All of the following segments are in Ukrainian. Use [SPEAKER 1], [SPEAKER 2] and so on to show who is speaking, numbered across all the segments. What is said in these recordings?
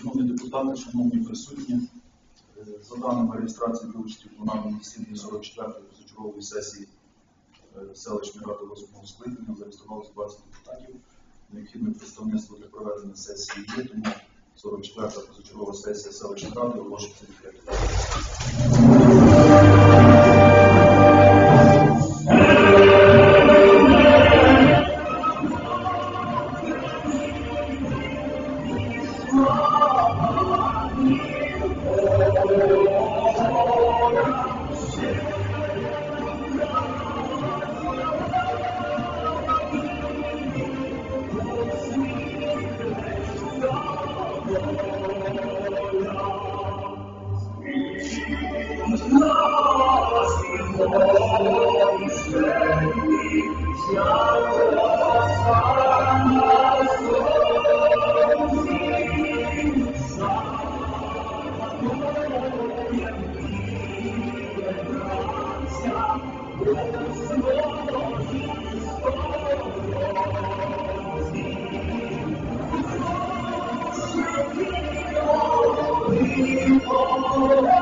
[SPEAKER 1] Шановні депутати, шановні присутні, е, за даними реєстрації для участі в пленарному засіданні 44-ї позачергової сесії е, селищної ради 8 скликання зареєструвалося 20 депутатів. Необхідне представництво для проведення сесії є, тому 44-та позачергова сесія селищної ради оголошується відкритою. 热血奉献向着胜利歌声多么响亮歌声多么响亮歌声多么响亮歌北方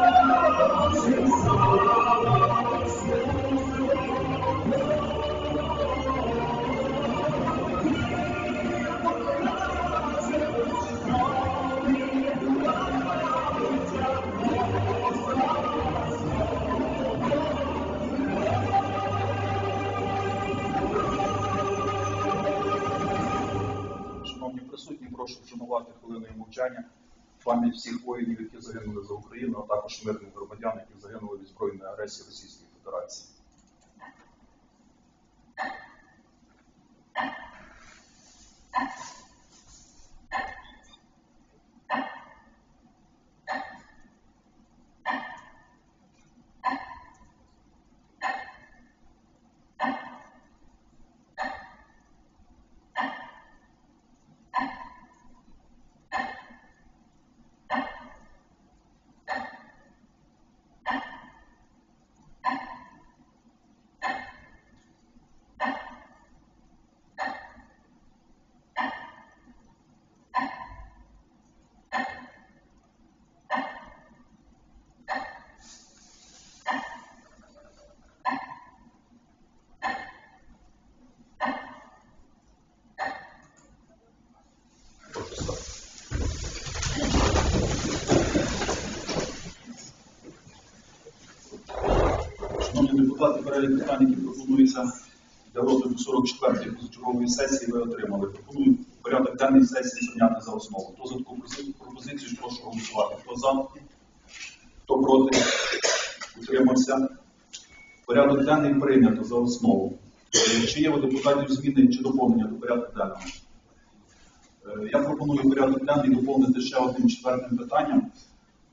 [SPEAKER 1] Шановні присутні, прошу вшанувати хвилиною мовчання пам'ять всіх воїнів, які загинули за Україну, а також мирних громадян, які загинули від збройної агресії Російської Федерації. Шановні перелік питань, які пропонуються для розгляду 44-ї позачергової сесії, ви отримали. Пропоную порядок денний сесії прийняти за основу. Хто за таку пропозицію, прошу голосувати. Хто за, хто проти, утримався. Порядок денний прийнято за основу. Е, Чи є у депутатів зміни чи доповнення до порядку денного? Е, Я пропоную порядок денний доповнити ще одним четвертим питанням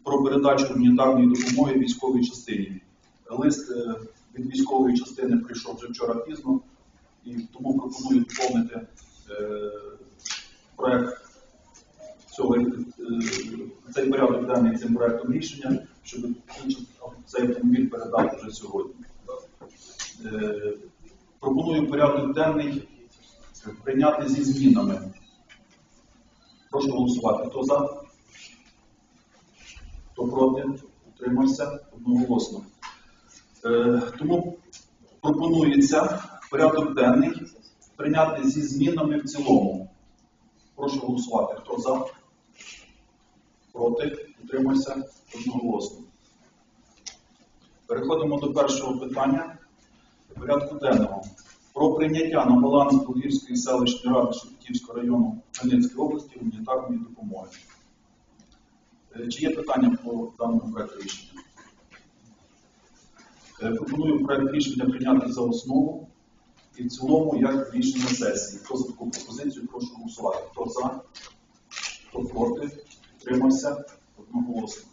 [SPEAKER 1] про передачу гуманітарної допомоги військовій частині. Лист е, від військової частини прийшов вже вчора пізно, і тому пропоную доповнити е, проект цього, е, цей порядок денний цим проектом рішення, щоб цей автомобіль передати вже сьогодні. Е, Пропоную порядок денний прийняти зі змінами. Прошу голосувати. Хто за? Хто проти? Утримався одноголосно. Е, тому пропонується порядок денний прийняти зі змінами в цілому. Прошу голосувати. Хто за? Проти? Утримався одноголосно. Переходимо до першого питання порядку денного. Про прийняття на баланс Болгірської селищної ради Шепетівського району Хмельницької області гуманітарної допомоги. Е, Чи є питання по даному проекту рішення? Е, Пропоную проект рішення прийняти за основу і в цілому як рішення сесії. Хто за таку пропозицію, прошу голосувати. Хто за, хто проти, утримався одноголосно.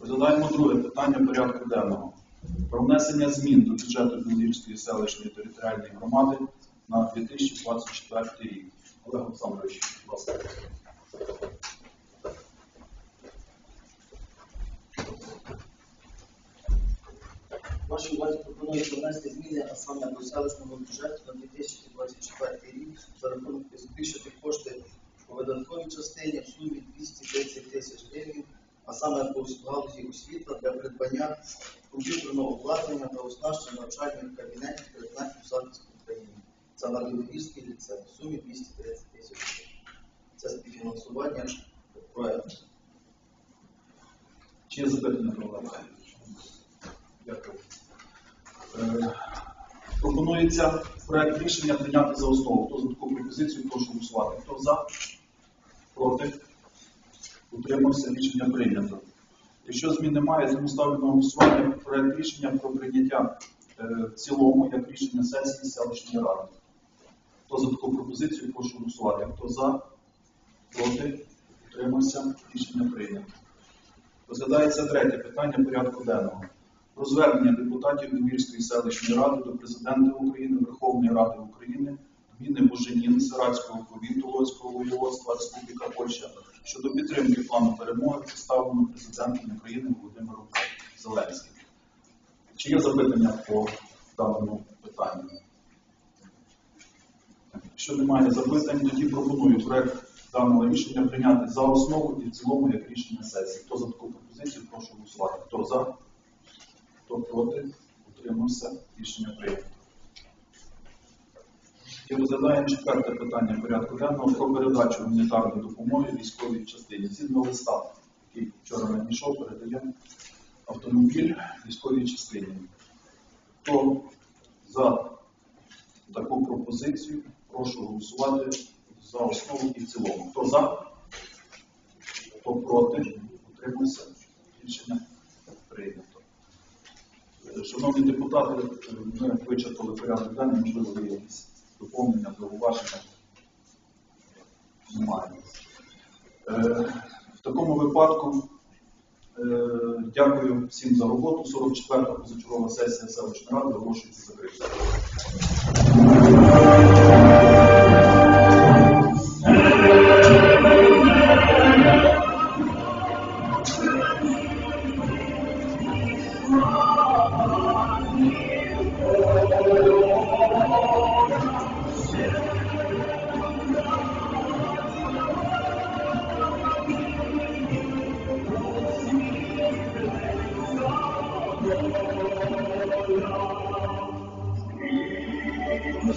[SPEAKER 1] Розглядаємо друге питання порядку денного. Про внесення змін до бюджету Білгірської селищної територіальної громади на 2024 рік. Олег Олександрович, будь ласка.
[SPEAKER 2] Вашій увазі пропонується внести зміни, а саме до селищного бюджету на 2024 рік за рахунок збільшити кошти по видатковій частині в сумі 200 ос- галузі освіти для придбання комп'ютерного обладнання та оснащення навчальних кабінетів предметів захисту України. Це на Білогірський ліцей в сумі 230 тисяч гривень. Це співфінансування проекту.
[SPEAKER 1] Чи є запитання про Пропонується проект рішення прийняти за основу. Хто за таку пропозицію, прошу голосувати. Хто за? Проти? Утримався, рішення прийнято. Якщо змін немає, тому ставлю на голосування проект рішення про прийняття е, в цілому як рішення сесії селищної ради. Хто за таку пропозицію, прошу голосувати. Хто за? Проти? Утримався, рішення прийнято. Розглядається третє питання порядку денного. Про звернення депутатів Львівської селищної ради до Президента України, Верховної Ради України, Гміни Буженін, Саратського повіту Лоцького воєводства, Республіка Польща щодо підтримки плану перемоги, представленого президентом України Володимиром Зеленським. Чи є запитання по даному питанню? Якщо немає запитань, тоді пропоную проект даного рішення прийняти за основу і в цілому як рішення сесії. Хто за таку пропозицію, прошу голосувати. Хто за? Хто проти? Утримався. Рішення прийнято. І розглядаємо четверте питання порядку денного про передачу гуманітарної допомоги військовій частині. Згідно листа, який вчора надійшов, передаємо автомобіль військовій частині. Хто за таку пропозицію, прошу голосувати за основу і в цілому. Хто за? Хто проти? Утримався. Рішення прийнято. Шановні депутати, ми вичерпали порядок денний, можливо, є якісь доповнення, зауваження. Немає. Е, В такому випадку е, дякую всім за роботу. 44-та позачергова сесія селищної ради оголошується закритою.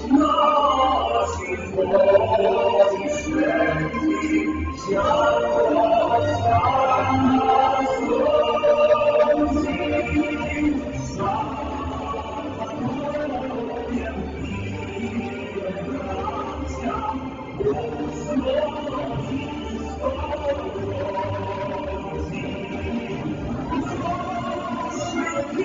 [SPEAKER 1] 那是我的圣地像我洒满红旗洒满了的家乡我说我的中国心是地